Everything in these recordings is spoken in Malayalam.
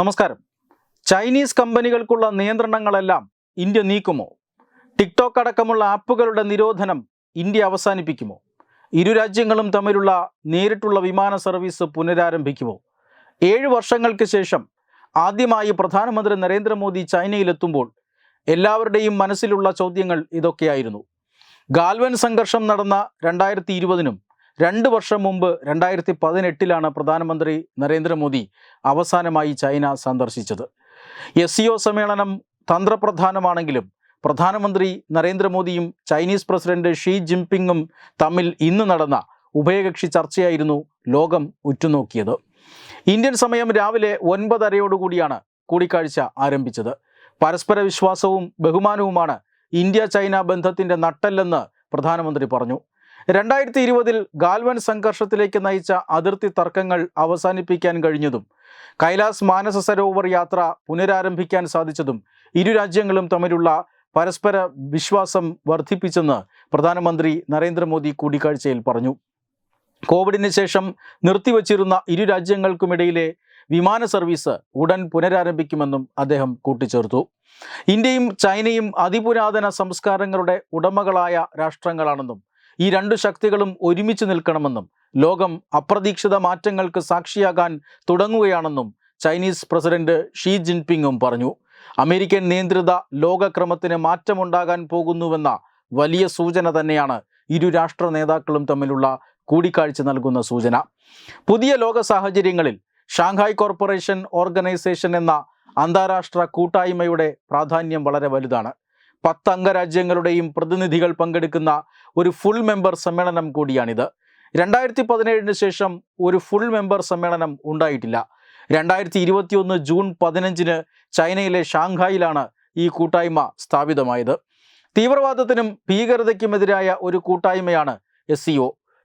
നമസ്കാരം. ചൈനീസ് കമ്പനികൾക്കുള്ള നിയന്ത്രണങ്ങളെല്ലാം ഇന്ത്യ നീക്കുമോ? ടിക്ടോക്ക് അടക്കമുള്ള ആപ്പുകളുടെ നിരോധനം ഇന്ത്യ അവസാനിപ്പിക്കുമോ? ഇരു രാജ്യങ്ങളും തമ്മിലുള്ള നേരിട്ടുള്ള വിമാന സർവീസ് പുനരാരംഭിക്കുമോ? ഏഴ് വർഷങ്ങൾക്ക് ശേഷം ആദ്യമായി പ്രധാനമന്ത്രി നരേന്ദ്രമോദി ചൈനയിലെത്തുമ്പോൾ എല്ലാവരുടെയും മനസ്സിലുള്ള ചോദ്യങ്ങൾ ഇതൊക്കെയായിരുന്നു. ഗാൽവൻ സംഘർഷം നടന്ന രണ്ടായിരത്തി ഇരുപതിനും രണ്ട് വർഷം മുമ്പ് രണ്ടായിരത്തി പതിനെട്ടിലാണ് പ്രധാനമന്ത്രി നരേന്ദ്രമോദി അവസാനമായി ചൈന സന്ദർശിച്ചത്. എസ് സി ഒ സമ്മേളനം തന്ത്രപ്രധാനമാണെങ്കിലും പ്രധാനമന്ത്രി നരേന്ദ്രമോദിയും ചൈനീസ് പ്രസിഡന്റ് ഷീ ജിൻപിങ്ങും തമ്മിൽ ഇന്ന് നടന്ന ഉഭയകക്ഷി ചർച്ചയായിരുന്നു ലോകം ഉറ്റുനോക്കിയത്. ഇന്ത്യൻ സമയം രാവിലെ ഒൻപതരയോടുകൂടിയാണ് കൂടിക്കാഴ്ച ആരംഭിച്ചത്. പരസ്പര വിശ്വാസവും ബഹുമാനവുമാണ് ഇന്ത്യ ചൈന ബന്ധത്തിന്റെ നട്ടെല്ലെന്ന് പ്രധാനമന്ത്രി പറഞ്ഞു. രണ്ടായിരത്തി ഇരുപതിൽ ഗാൽവൻ സംഘർഷത്തിലേക്ക് നയിച്ച അതിർത്തി തർക്കങ്ങൾ അവസാനിപ്പിക്കാൻ കഴിഞ്ഞതും കൈലാസ് മാനസ സരോവർ യാത്ര പുനരാരംഭിക്കാൻ സാധിച്ചതും ഇരു രാജ്യങ്ങളും തമ്മിലുള്ള പരസ്പര വിശ്വാസം വർദ്ധിപ്പിച്ചെന്ന് പ്രധാനമന്ത്രി നരേന്ദ്രമോദി കൂടിക്കാഴ്ചയിൽ പറഞ്ഞു. കോവിഡിന് ശേഷം നിർത്തിവച്ചിരുന്ന ഇരു രാജ്യങ്ങൾക്കുമിടയിലെ വിമാന സർവീസ് ഉടൻ പുനരാരംഭിക്കുമെന്നും അദ്ദേഹം കൂട്ടിച്ചേർത്തു. ഇന്ത്യയും ചൈനയും അതിപുരാതന സംസ്കാരങ്ങളുടെ ഉടമകളായ രാഷ്ട്രങ്ങളാണെന്നും ഈ രണ്ട് ശക്തികളും ഒരുമിച്ച് നിൽക്കണമെന്നും ലോകം അപ്രതീക്ഷിത മാറ്റങ്ങൾക്ക് സാക്ഷിയാകാൻ തുടങ്ങുകയാണെന്നും ചൈനീസ് പ്രസിഡന്റ് ഷീ ജിൻപിങ്ങും പറഞ്ഞു. അമേരിക്കൻ നിയന്ത്രിത ലോകക്രമത്തിന് മാറ്റമുണ്ടാകാൻ പോകുന്നുവെന്ന വലിയ സൂചന തന്നെയാണ് ഇരു രാഷ്ട്ര നേതാക്കളും തമ്മിലുള്ള കൂടിക്കാഴ്ച നൽകുന്ന സൂചന. പുതിയ ലോക സാഹചര്യങ്ങളിൽ ഷാങ്ഹായ് കോർപ്പറേഷൻ ഓർഗനൈസേഷൻ എന്ന അന്താരാഷ്ട്ര കൂട്ടായ്മയുടെ പ്രാധാന്യം വളരെ വലുതാണ്. പത്ത് അംഗരാജ്യങ്ങളുടെയും പ്രതിനിധികൾ പങ്കെടുക്കുന്ന ഒരു ഫുൾ മെമ്പർ സമ്മേളനം കൂടിയാണിത്. രണ്ടായിരത്തി പതിനേഴിന് ശേഷം ഒരു ഫുൾ മെമ്പർ സമ്മേളനം ഉണ്ടായിട്ടില്ല. രണ്ടായിരത്തി ഇരുപത്തിയൊന്ന് ജൂൺ പതിനഞ്ചിന് ചൈനയിലെ ഷാങ്ഹായിലാണ് ഈ കൂട്ടായ്മ സ്ഥാപിതമായത്. തീവ്രവാദത്തിനും ഭീകരതയ്ക്കുമെതിരായ ഒരു കൂട്ടായ്മയാണ് എസ്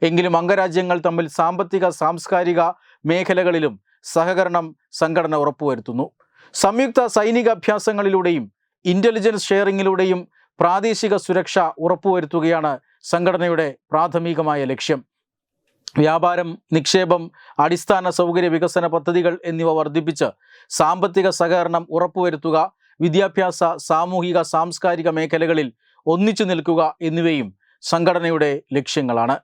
എങ്കിലും അംഗരാജ്യങ്ങൾ തമ്മിൽ സാമ്പത്തിക സാംസ്കാരിക മേഖലകളിലും സഹകരണം സംഘടന ഉറപ്പുവരുത്തുന്നു. സംയുക്ത സൈനിക അഭ്യാസങ്ങളിലൂടെയും ഇന്റലിജൻസ് ഷെയറിങ്ങിലൂടെയും പ്രാദേശിക സുരക്ഷ ഉറപ്പുവരുത്തുകയാണ് സംഘടനയുടെ പ്രാഥമികമായ ലക്ഷ്യം. വ്യാപാരം നിക്ഷേപം അടിസ്ഥാന സൗകര്യ വികസന പദ്ധതികൾ എന്നിവ വർദ്ധിപ്പിച്ച് സാമ്പത്തിക സഹകരണം ഉറപ്പുവരുത്തുക വിദ്യാഭ്യാസ സാമൂഹിക സാംസ്കാരിക മേഖലകളിൽ ഒന്നിച്ചു നിൽക്കുക എന്നിവയും സംഘടനയുടെ ലക്ഷ്യങ്ങളാണ്.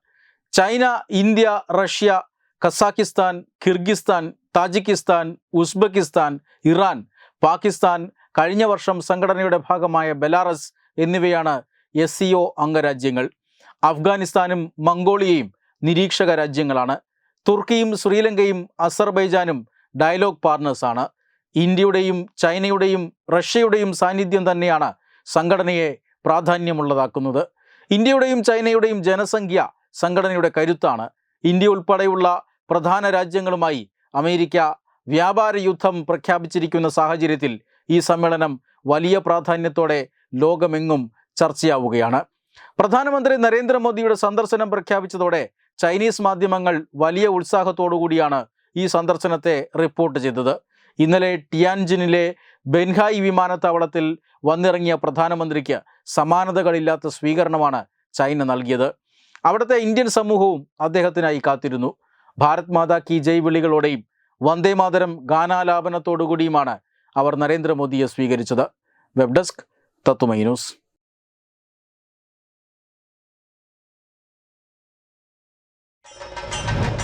China India Russia Kazakhstan Kyrgyzstan Tajikistan Uzbekistan Iran Pakistan കഴിഞ്ഞ വർഷം സംഘടനയുടെ ഭാഗമായ ബെലാറസ് എന്നിവയാണ് എസ് സി ഒ അംഗരാജ്യങ്ങൾ. അഫ്ഗാനിസ്ഥാനും മംഗോളിയയും നിരീക്ഷക രാജ്യങ്ങളാണ്. തുർക്കിയും ശ്രീലങ്കയും അസർബൈജാനും ഡയലോഗ് പാർട്ട്നേഴ്സാണ് ഇന്ത്യയുടെയും ചൈനയുടെയും റഷ്യയുടെയും സാന്നിധ്യം തന്നെയാണ് സംഘടനയെ പ്രാധാന്യമുള്ളതാക്കുന്നത്. ഇന്ത്യയുടെയും ചൈനയുടെയും ജനസംഖ്യ സംഘടനയുടെ കരുത്താണ്. ഇന്ത്യ ഉൾപ്പെടെയുള്ള പ്രധാന രാജ്യങ്ങളുമായി അമേരിക്ക വ്യാപാര യുദ്ധം പ്രഖ്യാപിച്ചിരിക്കുന്ന സാഹചര്യത്തിൽ ഈ സമ്മേളനം വലിയ പ്രാധാന്യത്തോടെ ലോകമെങ്ങും ചർച്ചയാവുകയാണ്. പ്രധാനമന്ത്രി നരേന്ദ്രമോദിയുടെ സന്ദർശനം പ്രഖ്യാപിച്ചതോടെ ചൈനീസ് മാധ്യമങ്ങൾ വലിയ ഉത്സാഹത്തോടു കൂടിയാണ് ഈ സന്ദർശനത്തെ റിപ്പോർട്ട് ചെയ്തത്. ഇന്നലെ ടിയാൻജിനിലെ ബെൻഹായ് വിമാനത്താവളത്തിൽ വന്നിറങ്ങിയ പ്രധാനമന്ത്രിക്ക് സമാനതകളില്ലാത്ത സ്വീകരണമാണ് ചൈന നൽകിയത്. അവിടുത്തെ ഇന്ത്യൻ സമൂഹവും അദ്ദേഹത്തിനായി കാത്തിരുന്നു. ഭാരത് മാതാ കി ജയ് വിളികളോടെയും വന്ദേ മാതരം ഗാനാലാപനത്തോടുകൂടിയുമാണ് അവർ നരേന്ദ്രമോദിയെ സ്വീകരിച്ചത്. വെബ് ഡെസ്ക് തത്തുമൈ ന്യൂസ്.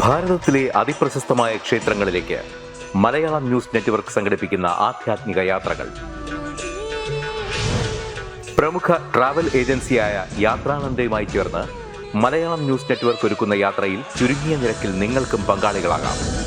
ഭാരതത്തിലെ അതിപ്രശസ്തമായ ക്ഷേത്രങ്ങളിലേക്ക് മലയാളം ന്യൂസ് നെറ്റ്വർക്ക് സംഘടിപ്പിക്കുന്ന യാത്രകൾ. പ്രമുഖ ട്രാവൽ ഏജൻസിയായ മലയാളം ന്യൂസ് നെറ്റ്വർക്ക് ഒരുക്കുന്ന യാത്രയിൽ ചുരുങ്ങിയ നിരക്കിൽ പങ്കാളികളാകാം.